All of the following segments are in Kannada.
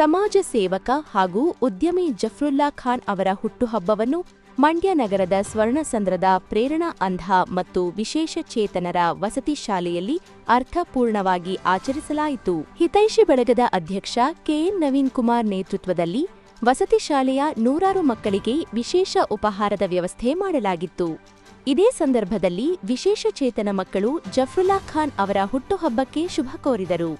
ಸಮಾಜ ಸೇವಕ ಹಾಗೂ ಉದ್ಯಮಿ ಜಫ್ರುಲ್ಲಾ ಖಾನ್ ಅವರ ಹುಟ್ಟುಹಬ್ಬವನ್ನು ಮಂಡ್ಯ ನಗರದ ಸ್ವರ್ಣಸಂದ್ರದ ಪ್ರೇರಣಾ ಅಂಧ ಮತ್ತು ವಿಶೇಷ ಚೇತನರ ವಸತಿ ಶಾಲೆಯಲ್ಲಿ ಅರ್ಥಪೂರ್ಣವಾಗಿ ಆಚರಿಸಲಾಯಿತು. ಹಿತೈಷಿ ಬಳಗದ ಅಧ್ಯಕ್ಷ ಕೆಎನ್ ನವೀನ್ ಕುಮಾರ್ ನೇತೃತ್ವದಲ್ಲಿ ವಸತಿ ಶಾಲೆಯ ನೂರಾರು ಮಕ್ಕಳಿಗೆ ವಿಶೇಷ ಉಪಹಾರದ ವ್ಯವಸ್ಥೆ ಮಾಡಲಾಗಿತ್ತು. ಇದೇ ಸಂದರ್ಭದಲ್ಲಿ ವಿಶೇಷ ಚೇತನ ಮಕ್ಕಳು ಜಫ್ರುಲ್ಲಾ ಖಾನ್ ಅವರ ಹುಟ್ಟುಹಬ್ಬಕ್ಕೆ ಶುಭ ಕೋರಿದರು.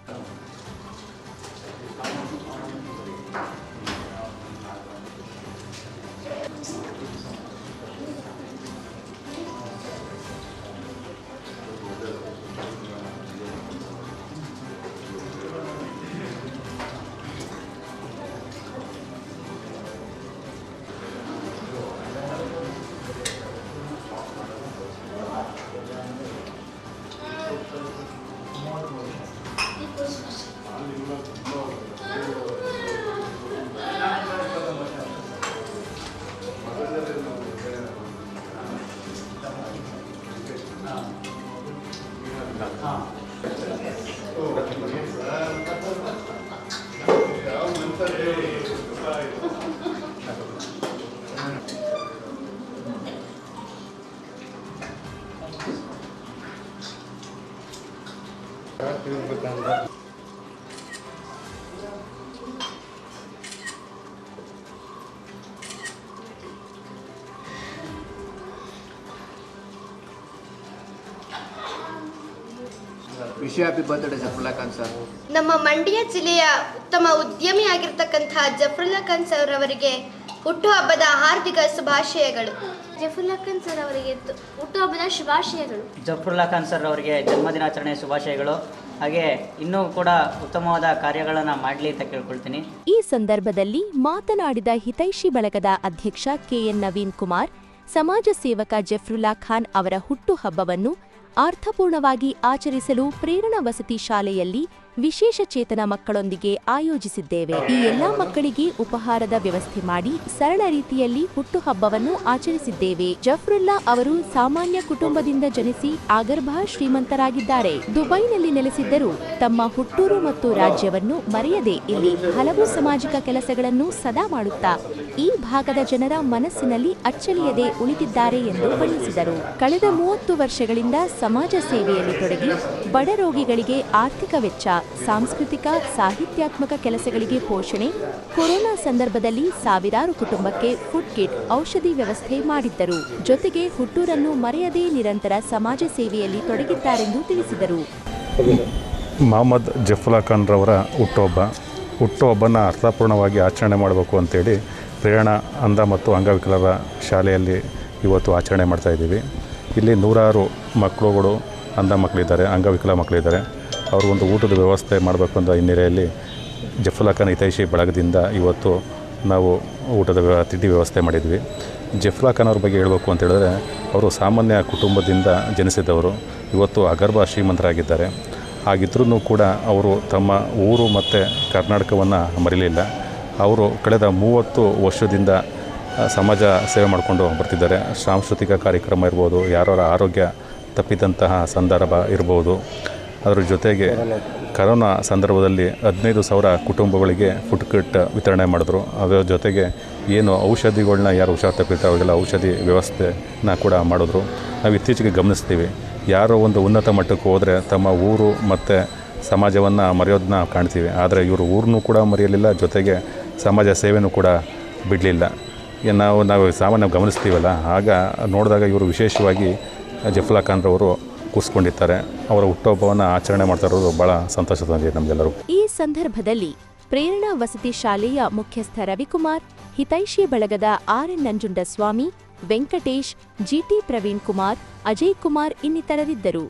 Terima kasih. Happy birthday Zafulla Khan sir ನಮ್ಮ ಮಂಡ್ಯ ಜಿಲ್ಲೆಯ ಉತ್ತಮ ಉದ್ಯಮಿ ಆಗಿರ್ತಕ್ಕಂತಹ ಜಫರುಲ್ಲಾ ಖಾನ್ ಸರ್ ಅವರಿಗೆ ಹುಟ್ಟುಹಬ್ಬದ ಹಾರ್ದಿಕ ಶುಭಾಶಯಗಳು. ಜಫರುಲ್ಲಾ ಖಾನ್ ಸರ್ ಅವರಿಗೆ ಹುಟ್ಟುಹಬ್ಬದ ಶುಭಾಶಯಗಳು. ಜಫರುಲ್ಲಾ ಖಾನ್ ಸರ್ ಅವರಿಗೆ ಜನ್ಮದಿನಾಚರಣೆಯ ಶುಭಾಶಯಗಳು. ಹಾಗೆ ಇನ್ನೂ ಕೂಡ ಉತ್ತಮವಾದ ಕಾರ್ಯಗಳನ್ನು ಮಾಡಲಿ ಅಂತ ಕೇಳ್ಕೊಳ್ತೀನಿ. ಈ ಸಂದರ್ಭದಲ್ಲಿ ಮಾತನಾಡಿದ ಹಿತೈಷಿ ಬಳಗದ ಅಧ್ಯಕ್ಷ ಕೆಎನ್ ನವೀನ್ ಕುಮಾರ್ ಸಮಾಜ ಸೇವಕ ಜಫ್ರುಲ್ಲಾ ಖಾನ್ ಅವರ ಹುಟ್ಟುಹಬ್ಬವನ್ನು ಅರ್ಥಪೂರ್ಣವಾಗಿ ಆಚರಿಸಲು ಪ್ರೇರಣಾ ವಸತಿ ಶಾಲೆಯಲ್ಲಿ ವಿಶೇಷ ಚೇತನ ಮಕ್ಕಳೊಂದಿಗೆ ಆಯೋಜಿಸಿದ್ದೇವೆ. ಈ ಎಲ್ಲಾ ಮಕ್ಕಳಿಗೆ ಉಪಹಾರದ ವ್ಯವಸ್ಥೆ ಮಾಡಿ ಸರಳ ರೀತಿಯಲ್ಲಿ ಹುಟ್ಟುಹಬ್ಬವನ್ನು ಆಚರಿಸಿದ್ದೇವೆ. ಜಫ್ರುಲ್ಲಾ ಅವರು ಸಾಮಾನ್ಯ ಕುಟುಂಬದಿಂದ ಜನಿಸಿ ಆಗರ್ಭ ಶ್ರೀಮಂತರಾಗಿದ್ದಾರೆ. ದುಬೈನಲ್ಲಿ ನೆಲೆಸಿದ್ದರು ತಮ್ಮ ಹುಟ್ಟೂರು ಮತ್ತು ರಾಜ್ಯವನ್ನು ಮರೆಯದೆ ಇಲ್ಲಿ ಹಲವು ಸಾಮಾಜಿಕ ಕೆಲಸಗಳನ್ನು ಸದಾ ಮಾಡುತ್ತಾ ಈ ಭಾಗದ ಜನರ ಮನಸ್ಸಿನಲ್ಲಿ ಅಚ್ಚಳಿಯದೆ ಉಳಿದಿದ್ದಾರೆ ಎಂದು ಬಣ್ಣಿಸಿದರು. ಕಳೆದ ಮೂವತ್ತು ವರ್ಷಗಳಿಂದ ಸಮಾಜ ಸೇವೆಯಲ್ಲಿ ತೊಡಗಿ ಬಡ ರೋಗಿಗಳಿಗೆ ಆರ್ಥಿಕ ವೆಚ್ಚ ಸಾಂಸ್ಕೃತಿಕ, ಸಾಹಿತ್ಯಾತ್ಮಕ ಕೆಲಸಗಳಿಗೆ ಪೋಷಣೆ, ಕೊರೋನಾ ಸಂದರ್ಭದಲ್ಲಿ ಸಾವಿರಾರು ಕುಟುಂಬಕ್ಕೆ ಫುಡ್ ಕಿಟ್ ಔಷಧಿ ವ್ಯವಸ್ಥೆ ಮಾಡಿದ್ದರು. ಜೊತೆಗೆ ಹುಟ್ಟೂರನ್ನು ಮರೆಯದೇ ನಿರಂತರ ಸಮಾಜ ಸೇವೆಯಲ್ಲಿ ತೊಡಗಿದ್ದಾರೆಂದು ತಿಳಿಸಿದರು. ಮೊಹಮ್ಮದ್ ಖಾನ್ ಖಾನ್ರವರ ಹುಟ್ಟುಹಬ್ಬ. ಹುಟ್ಟುಹಬ್ಬನ ಅರ್ಥಪೂರ್ಣವಾಗಿ ಆಚರಣೆ ಮಾಡಬೇಕು ಅಂತೇಳಿ ಪ್ರೇರಣಾ, ಅಂಧ ಮತ್ತು ಅಂಗವಿಕಲರ ಶಾಲೆಯಲ್ಲಿ ಇವತ್ತು ಆಚರಣೆ ಮಾಡ್ತಾಯಿದ್ದೀವಿ ಇಲ್ಲಿ ನೂರಾರು ಮಕ್ಕಳುಗಳು ಅಂಧ ಮಕ್ಕಳಿದ್ದಾರೆ, ಅಂಗವಿಕಲ ಮಕ್ಕಳಿದ್ದಾರೆ. ಅವ್ರಿಗೊಂದು ಊಟದ ವ್ಯವಸ್ಥೆ ಮಾಡಬೇಕು ಅಂತ ಹಿನ್ನೆಲೆಯಲ್ಲಿ ಜಫ್ಲಾಖಾನ್ ಹಿತೈಷಿ ಬಳಗದಿಂದ ಇವತ್ತು ನಾವು ಊಟದ ವ್ಯವ ತಿಂಡಿ ವ್ಯವಸ್ಥೆ ಮಾಡಿದ್ವಿ. ಜಫ್ಲಾ ಅವ್ರ ಬಗ್ಗೆ ಹೇಳಬೇಕು ಅಂತ ಹೇಳಿದ್ರೆ, ಅವರು ಸಾಮಾನ್ಯ ಕುಟುಂಬದಿಂದ ಜನಿಸಿದವರು, ಇವತ್ತು ಅಗರ್ಭ ಶ್ರೀಮಂತರಾಗಿದ್ದಾರೆ. ಹಾಗಿದ್ರೂ ಕೂಡ ಅವರು ತಮ್ಮ ಊರು ಮತ್ತು ಕರ್ನಾಟಕವನ್ನು ಮರೀಲಿಲ್ಲ. ಅವರು ಕಳೆದ ಮೂವತ್ತು ವರ್ಷದಿಂದ ಸಮಾಜ ಸೇವೆ ಮಾಡಿಕೊಂಡು ಬರ್ತಿದ್ದಾರೆ. ಸಾಂಸ್ಕೃತಿಕ ಕಾರ್ಯಕ್ರಮ ಇರ್ಬೋದು ಯಾರ ಆರೋಗ್ಯ ತಪ್ಪಿದಂತಹ ಸಂದರ್ಭ ಇರ್ಬೋದು. ಅದರ ಜೊತೆಗೆ ಕರೋನಾ ಸಂದರ್ಭದಲ್ಲಿ ಹದಿನೈದು ಸಾವಿರ ಕುಟುಂಬಗಳಿಗೆ ಫುಡ್ ಕಿಟ್ ವಿತರಣೆ ಮಾಡಿದ್ರು. ಅದರ ಜೊತೆಗೆ ಏನು ಔಷಧಿಗಳನ್ನ ಯಾರು ಹುಷಾರು ತಪ್ಪಿರ್ತಾರೆ ಅವರಿಗೆಲ್ಲ ಔಷಧಿ ವ್ಯವಸ್ಥೆನ ಕೂಡ ಮಾಡಿದ್ರು. ನಾವು ಇತ್ತೀಚೆಗೆ ಗಮನಿಸ್ತೀವಿ. ಯಾರೋ ಒಂದು ಉನ್ನತ ಮಟ್ಟಕ್ಕೆ ಹೋದರೆ ತಮ್ಮ ಊರು ಮತ್ತು ಸಮಾಜವನ್ನು ಮರೆಯೋದನ್ನ ಕಾಣ್ತೀವಿ. ಆದರೆ ಇವರು ಊರನ್ನೂ ಕೂಡ ಮರೆಯಲಿಲ್ಲ, ಜೊತೆಗೆ ಸಮಾಜ ಸೇವೆನೂ ಕೂಡ ಬಿಡಲಿಲ್ಲ. ನಾವು ನಾವು ಸಾಮಾನ್ಯ ಗಮನಿಸ್ತೀವಲ್ಲ? ಆಗ ನೋಡಿದಾಗ ಇವರು ವಿಶೇಷವಾಗಿ ಜಫ್ಲಾ ಖಾನ್ರವರು ಕೂರಿಸ್ಕೊಂಡಿರ್ತಾರೆ. ಅವರ ಹುಟ್ಟುಹಬ್ಬವನ್ನು ಆಚರಣೆ ಮಾಡ್ತಾ ಇರೋದು ಬಹಳ ಸಂತೋಷ ತಂದಿದೆ ನಮಗೆಲ್ಲರೂ ಈ ಸಂದರ್ಭದಲ್ಲಿ ಪ್ರೇರಣಾ ವಸತಿ ಶಾಲೆಯ ಮುಖ್ಯಸ್ಥ ರವಿಕುಮಾರ್, ಹಿತೈಷಿ ಬಳಗದ ಆರ್ಎನ್ ನಂಜುಂಡಸ್ವಾಮಿ, ವೆಂಕಟೇಶ್ ಜಿಟಿ ಪ್ರವೀಣ್ ಕುಮಾರ್ ಅಜಯ್ ಕುಮಾರ್ ಇನ್ನಿತರರಿದ್ದರು.